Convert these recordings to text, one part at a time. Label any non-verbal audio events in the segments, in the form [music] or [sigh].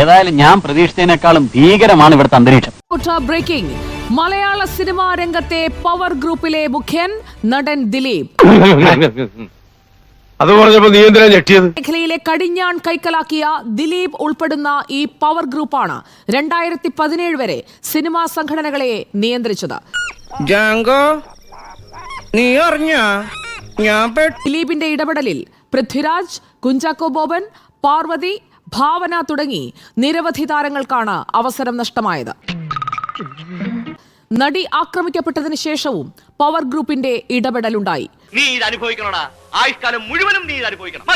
ഏതായാലും ഞാൻ പ്രതീക്ഷിച്ചതിനേക്കാളും ഭീകരമാണ് ഇവിടുത്തെ അന്തരീക്ഷം. ബ്രേക്കിംഗ് മലയാള സിനിമാ രംഗത്തെ പവർ ഗ്രൂപ്പിലെ മുഖ്യൻ നടൻ ദിലീപ്. [laughs] അത് പറഞ്ഞപ്പോ നീ എന്തിനാ ഞെട്ടിയത്? മേഖലയിലെ കടിഞ്ഞാൺ കൈക്കലാക്കിയ ദിലീപ് ഉൾപ്പെടുന്ന ഈ പവർ ഗ്രൂപ്പാണ് രണ്ടായിരത്തി പതിനേഴ് വരെ സിനിമാ സംഘടനകളെ നിയന്ത്രിച്ചത്. ജാങ്കോ നീ ഞാൻ ദിലീപിന്റെ ഇടപെടലിൽ പൃഥ്വിരാജ് കുഞ്ചാക്കോ ബോബൻ പാർവതി ഭാവന തുടങ്ങി നിരവധി താരങ്ങൾക്കാണ് അവസരം നഷ്ടമായത്. നടി ആക്രമിക്കപ്പെട്ടതിന് ശേഷവും പവർ ഗ്രൂപ്പിന്റെ ഇടപെടലുണ്ടായി. നീ ഇത് അനുഭവിക്കണോടാ? ആയുഷ്കാലം മുഴുവനും നീ ഇത് അനുഭവിക്കണം.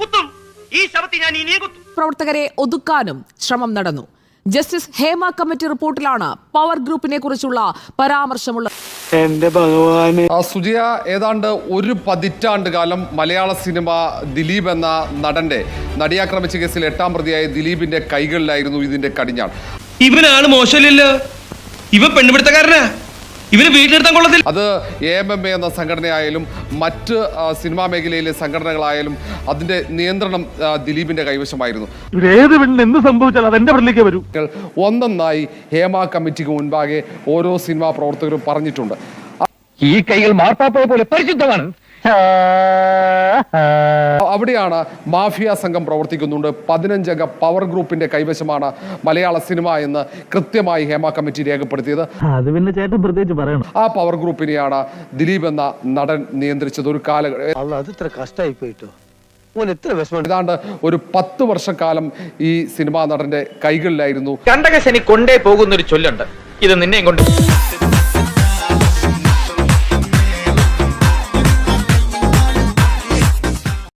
കുത്തും. ഈ ഞാൻ ഇനിയും കുത്തും. പ്രവർത്തകരെ ഒതുക്കാനും ശ്രമം നടന്നു. ജസ്റ്റിസ് ഹേമ കമ്മിറ്റി റിപ്പോർട്ടിലാണ് പവർ ഗ്രൂപ്പിനെ കുറിച്ചുള്ള പരാമർശമുള്ളത് ആ, സുജയ ഏതാണ്ട് ഒരു പതിറ്റാണ്ട് കാലം മലയാള സിനിമ ദിലീപ് എന്ന നടന്റെ നടിയാക്രമിച്ച കേസിൽ എട്ടാം പ്രതിയായ ദിലീപിന്റെ കൈകളിലായിരുന്നു ഇതിന്റെ കടിഞ്ഞാൾ ഇവനാണ് മോശമില്ലല്ലോ ഇവ പെണ്ണുപിടുത്തക്കാരനാ? ഇവന് വീട്ടിലെടുത്താൻ കൊള്ളത്തില്ല. അത് എ എം എം എ എന്ന സംഘടനയായാലും മറ്റ് സിനിമാ മേഖലയിലെ സംഘടനകളായാലും അതിന്റെ നിയന്ത്രണം ദിലീപിന്റെ കൈവശമായിരുന്നു. ഏത് പെണ്ണിന് എന്ത് സംഭവിച്ചാൽ അത് എന്റെ പെണ്ണിലേക്ക് വരൂ. ഒന്നൊന്നായി ഹേമ കമ്മിറ്റിക്ക് മുൻപാകെ ഓരോ സിനിമാ പ്രവർത്തകരും പറഞ്ഞിട്ടുണ്ട്. ഈ കൈകൾ മാർപ്പാപ്പയെ പോലെ പരിശുദ്ധമാണ്. [laughs] അവിടെയാണ് മാഫിയ സംഘം പ്രവർത്തിക്കുന്നുണ്ട്. പതിനഞ്ചംഗ പവർ ഗ്രൂപ്പിന്റെ കൈവശമാണ് മലയാള സിനിമ എന്ന് കൃത്യമായി ഹേമ കമ്മിറ്റി രേഖപ്പെടുത്തിയത്. അത് പിന്നെ ചേട്ടൻ പ്രത്യേകിച്ച് പറയണം. ആ പവർ ഗ്രൂപ്പിനെയാണ് ദിലീപ് എന്ന നടൻ നിയന്ത്രിച്ചത്. ഒരു കാലഘട്ടം ഏതാണ്ട് ഒരു പത്ത് വർഷക്കാലം ഈ സിനിമാ നടന്റെ കൈകളിലായിരുന്നു. കണ്ടകശനി കൊണ്ടേ പോകുന്ന ഒരു ചൊല്ലുണ്ട്. ഇത് നിന്നെയും കൊണ്ട്